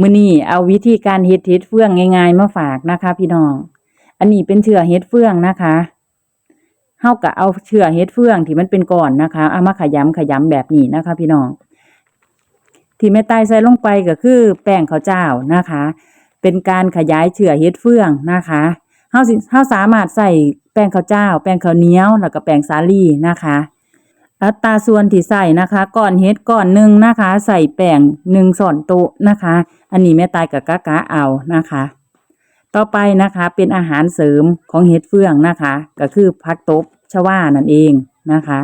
มื้อนี้เอาวิธีการเฮ็ดเฮ็ดเฟืองง่ายๆมาฝากนะคะ พี่น้อง อันนี้เป็นเชื้อเฮ็ดเฟืองนะคะเฮาก็เอาเชื้อเฮ็ดเฟืองที่มันเป็นก้อนนะคะเอามาขยำขยำแบบนี้นะคะ พี่น้อง ที่แม่ตายใส่ลงไปก็คือแป้งข้าวเจ้านะคะ เป็นการขยายเชื้อเฮ็ดเฟืองนะคะเฮาสิเฮาสามารถใส่แป้งข้าวเจ้า แป้งข้าวเหนียวแล้วก็แป้งสาลีนะคะ อัตราส่วนที่ใส่นะคะก้อนเฮ็ดก้อนหนึ่งนะคะ ใส่แป้งหนึ่งส่วนโต๊ะนะคะ อันนี้แม่ตายกับกะกะเอานะคะ ต่อไปนะคะเป็นอาหารเสริมของเห็ดเฟืองนะคะ ก็คือผักตบชวานั่นเองนะคะ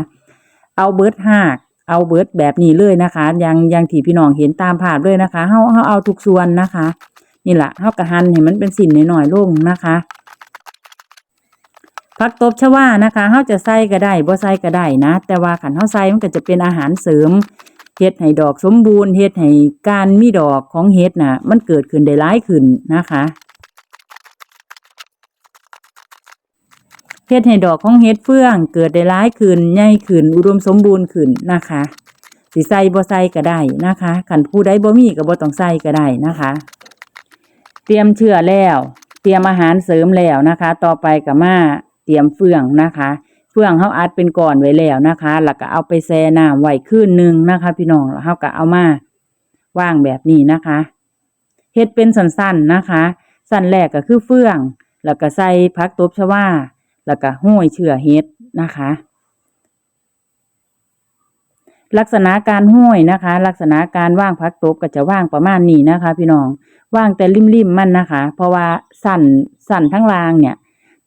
เอาเบิร์ดหากเอาเบิร์ดแบบนี้เลยนะคะยังยังที่พี่น้องเห็นตามภาพเลยนะคะเฮาเฮาเอาทุกส่วนนะคะ นี่แหละเฮากระหันให้มันเป็นสิ่นหน่อยๆลงนะคะ ผักตบชวานะคะเฮาจะใส่ก็ได้บ่ใส่ก็ได้นะ แต่ว่าขันเฮาใส่มันก็จะเป็นอาหารเสริมเฮ็ดให้ดอกสมบูรณ์เฮ็ดให้การมีดอกของเฮ็ดน่ะ มันเกิดขึ้นได้หลายขึ้นนะคะเฮ็ดให้ดอกของเฮ็ดเฟื่อง เกิดได้หลายขึ้นใหญ่ขึ้น อุดมสมบูรณ์ขึ้นนะคะสิใส่บ่ใส่ก็ได้นะคะคันผู้ใดบ่มีก็บ่ต้องใส่ก็ได้นะคะ เตรียมเชื้อแล้ว เตรียมอาหารเสริมแล้วนะคะ ต่อไปก็มา เตรียมเฟืองนะคะ เฟืองเขาอัดเป็นก้อนไว้แล้วนะคะ แล้วก็เอาไปแช่น้ำไว้คืนหนึ่งนะคะ พี่น้องแล้วเขาก็เอามาว่างแบบนี้นะคะเฮ็ดเป็นสั้นๆนะคะ สั้นแรกก็คือเฟือง แล้วก็ใส่ผักตบชว่า แล้วก็ห้อยเชื่อเฮ็ดนะคะ ลักษณะการห้อยนะคะ ลักษณะการว่างผักตบก็จะว่างประมาณนี้นะคะ พี่น้องว่างแต่ริมๆมันนะคะ เพราะว่าสั่นสั่นทั้งรางเนี่ย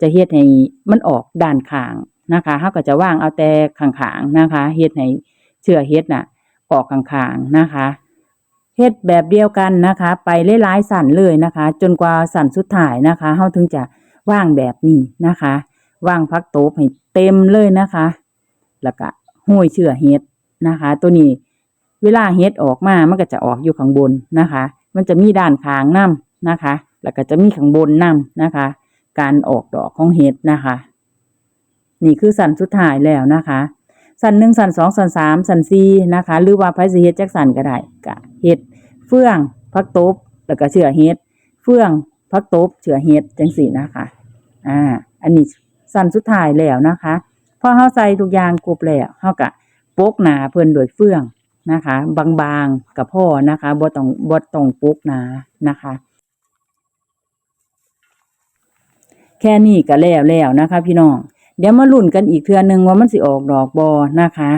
จะเฮ็ดให้มันออกด้านข้างนะคะเขาก็จะว่างเอาแต่ข้างๆนะคะเฮ็ดให้เชื้อเฮ็ดน่ะออกข้างๆนะคะเฮ็ดแบบเดียวกันนะคะ ไปหลายๆสั่นเลยนะคะ จนกว่าสั่นสุดท้ายนะคะเขาถึงจะว่างแบบนี้นะคะว่างพักโตบให้เต็มเลยนะคะ แล้วก็ห้อยเชื้อเฮ็ดนะคะ ตัวนี้เวลาเฮ็ดออกมามันก็จะออกอยู่ข้างบนนะคะ มันจะมีด้านข้างน้ำนะคะ แล้วก็จะมีข้างบนน้ำนะคะ การออกดอกของเห็ดนะคะ นี่คือสันสุดท้ายแล้วนะคะ สันหนึ่งสันสองสันสามสันสี่นะคะ หรือว่าไพสิเฮ็ดจักสันก็ได้กะเห็ดเฟื่องพักตบแล้วก็เชื่อเห็ดเฟื่องพักตบเชื่อเห็ดจังสี่นะคะ อ่า อันนี้สันสุดท้ายแล้วนะคะพอเฮาใส่ทุกอย่างครบแล้วเฮากะโปกหนาเพิ่นโดยเฟื่องนะคะ บางๆกับพ่อนะคะบ่ต้องบ่ต้องโปกหนานะคะ แค่นี้ก็แล้วแล้วนะคะ พี่น้อง เดี๋ยวมาลุ้นกันอีกเทื่อนึงว่ามันสิออกดอกบอนะคะ